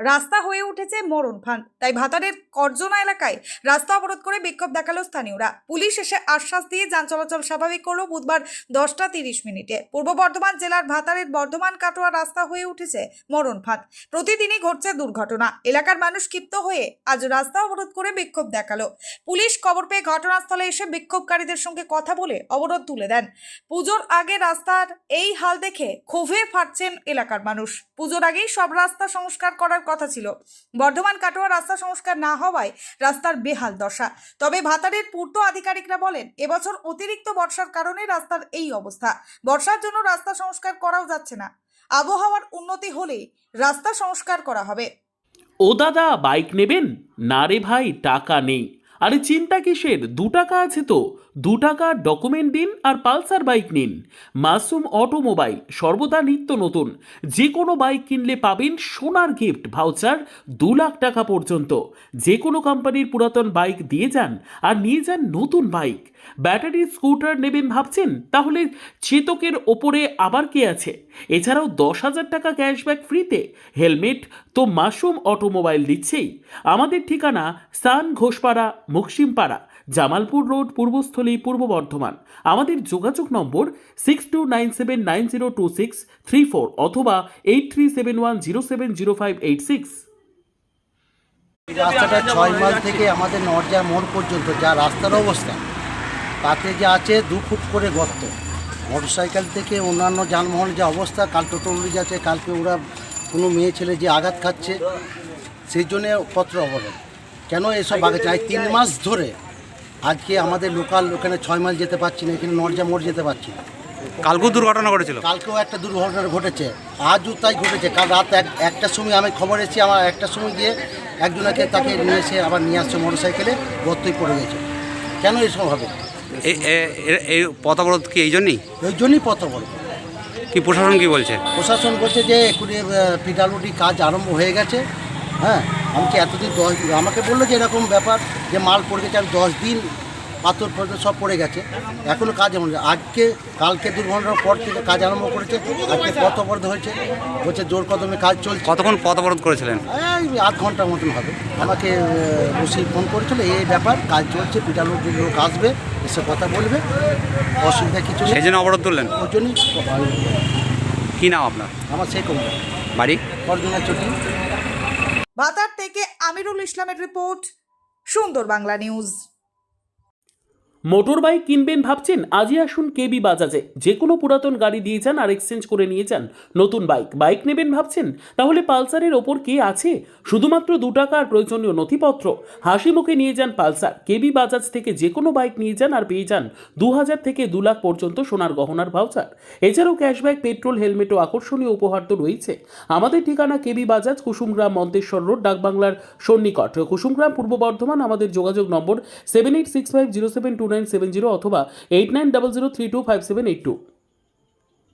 রাস্তা হয়ে উঠেছে মরণ ফান তাই ভাতারের করজনা এলাকায় রাস্তা অবরোধ করে বিক্ষোভ দেখাল স্থানীয়রা। পুলিশ এসে আশ্বাস দিয়ে যান চলাচল স্বাভাবিক করল বুধবার দশটা তিরিশ মিনিটে। পূর্ব বর্ধমান জেলার ভাতারের বর্ধমান কাটোয়া রাস্তা হয়ে উঠেছে মরণ ফাঁদ প্রতিদিনই ঘটছে দুর্ঘটনা। এলাকার মানুষ ক্ষিপ্ত হয়ে আজ রাস্তা অবরোধ করে বিক্ষোভ দেখাল। পুলিশ খবর পেয়ে ঘটনাস্থলে এসে বিক্ষোভকারীদের সঙ্গে কথা বলে অবরোধ তুলে দেন। পুজোর আগে রাস্তার এই হাল দেখে ক্ষোভে ফাটছেন এলাকার মানুষ। পুজোর আগেই সব রাস্তা সংস্কার করার কথা ছিল। বর্ধমান কাটোয়া রাস্তা সংস্কার না হওয়ায় রাস্তার বেহাল দশা। তবে ভাতারের পূর্ত আধিকারিকরা বলেন, এবছর অতিরিক্ত বর্ষার কারণে রাস্তার এই অবস্থা। বর্ষার জন্য রাস্তা সংস্কার করাও যাচ্ছে না। আবহাওয়ার উন্নতি হলে রাস্তা সংস্কার করা হবে। ও দাদা, বাইক নেবেন? না রে ভাই, টাকা নেই। আরে চিন্তা কিসের? দু টাকা আছে তো। দু টাকা ডকুমেন্ট দিন আর পালসার বাইক নিন। মাসুম অটোমোবাইল সর্বদা নিত্য নতুন। যে কোনো বাইক কিনলে পাবেন সোনার গিফট ভাউচার দু লাখ টাকা পর্যন্ত। যে কোনো কোম্পানির পুরাতন বাইক দিয়ে যান আর নিয়ে যান নতুন বাইক ব্যাটারি, স্কুটার নেবেন ভাবছেন? তাহলে চেতকের ওপরে আবার কে আছে? এছাড়াও দশ হাজার টাকা ক্যাশব্যাক ফ্রিতে। হেলমেট তো মাসুম অটোমোবাইল দিচ্ছেই। আমাদের ঠিকানা সান ঘোষপাড়া মুকসিমপাড়া জামালপুর রোড, পূর্বস্থলী, পূর্ব বর্ধমান। আমাদের যোগাযোগ নম্বর six two nine seven nine zero two six three four অথবা eight three seven one zero seven zero five eight six. রাস্তাটা ছয় মাইল থেকে আমাদের নরজা মোড় পর্যন্ত, যা রাস্তার অবস্থা। তাতে যে আছে দু ফুট করে গর্ত। মোটরসাইকেল থেকে অন্যান্য যানবাহনের যে অবস্থা কাল টোটো উড়ে যাচ্ছে কালকে ওরা কোনো মেয়ে ছেলে যে আঘাত খাচ্ছে সেই জন্যে পত্র অবরোধ। কেন এসব আগে চাই তিন মাস ধরে আজকে আমাদের লোকাল ওখানে ছয় মাইল যেতে পারছি না এখানে নরজা মোড় যেতে পারছি না। কালকেও দুর্ঘটনা ঘটেছিল? কালকেও একটা দুর্ঘটনা ঘটেছে আজও তাই ঘটেছে। কাল রাত এক একটার সময় আমি খবর এসেছি আমার একটার সময় গিয়ে একজনকে তাকে নিয়ে এসে আবার নিয়ে আসছে মোটর সাইকেলে গর্তই পড়ে গেছে। কেন এসব হবে? এই- পথ অবরোধ কি এই জন্যই? এই জন্যই পথ অবরোধ কি প্রশাসন কি বলছে? প্রশাসন বলছে যে এক্ষুনি পিডালুডি কাজ আরম্ভ হয়ে গেছে। হ্যাঁ আমাকে কি এতদিন দশ আমাকে বলল যে এরকম ব্যাপার যে মাল পড়ে গেছে আমি দশ দিন পাথর ফাথর সব পড়ে গেছে। এখনও কাজ এমন আজকে কালকে দুর্ঘটনার পর থেকে কাজ আরম্ভ করেছে। আজকে পথ অবরোধ হয়েছে। হচ্ছে জোর কদমে কাজ চলছে। কতক্ষণ পথ অবরোধ করেছিলেন? এই আধ ঘণ্টার মতন হবে। আমাকে বসে ফোন করেছিল এই ব্যাপার কাজ চলছে পিটালোর লোক আসবে এসে কথা বলবে। অসুবিধা কিছু সেই জন্য অবরোধ তুললেন? ওই জন্যই কি নাম আপনার? আমার সেই কমবে বাড়ি? অর্জুনের চটি। ভাতার থেকে আমিরুল ইসলামের রিপোর্ট সুন্দর বাংলা নিউজ। মোটর বাইক কিনবেন ভাবছেন? আজই আসুন কেবি বাজাজে। যে কোনো পুরাতন গাড়ি দিয়ে যান আর এক্সচেঞ্জ করে নিয়ে যান। নতুন বাইক। বাইক নেবেন ভাবছেন? তাহলে পালসারের ওপর কে আছে? শুধুমাত্র দু টাকার প্রয়োজনীয় নথিপত্র। হাসি মুখে নিয়ে যান পালসার। কেবি বাজাজ থেকে যে কোনো বাইক নিয়ে যান আর পেয়ে যান দু হাজার থেকে দু লাখ পর্যন্ত সোনার গহনার ভাউচার। এছাড়াও ক্যাশব্যাক, পেট্রোল হেলমেট ও আকর্ষণীয় উপহার তো রয়েছে। আমাদের ঠিকানা কেবি বাজাজ, কুসুমগ্রাম, মন্তেশ্বর রোড, ডাকবাংলার সন্নিকট। কুসুমগ্রাম, পূর্ব বর্ধমান, আমাদের যোগাযোগ নম্বর seven eight six five zero seven two nine seven zero অথবা eight nine double zero three two five seven eight two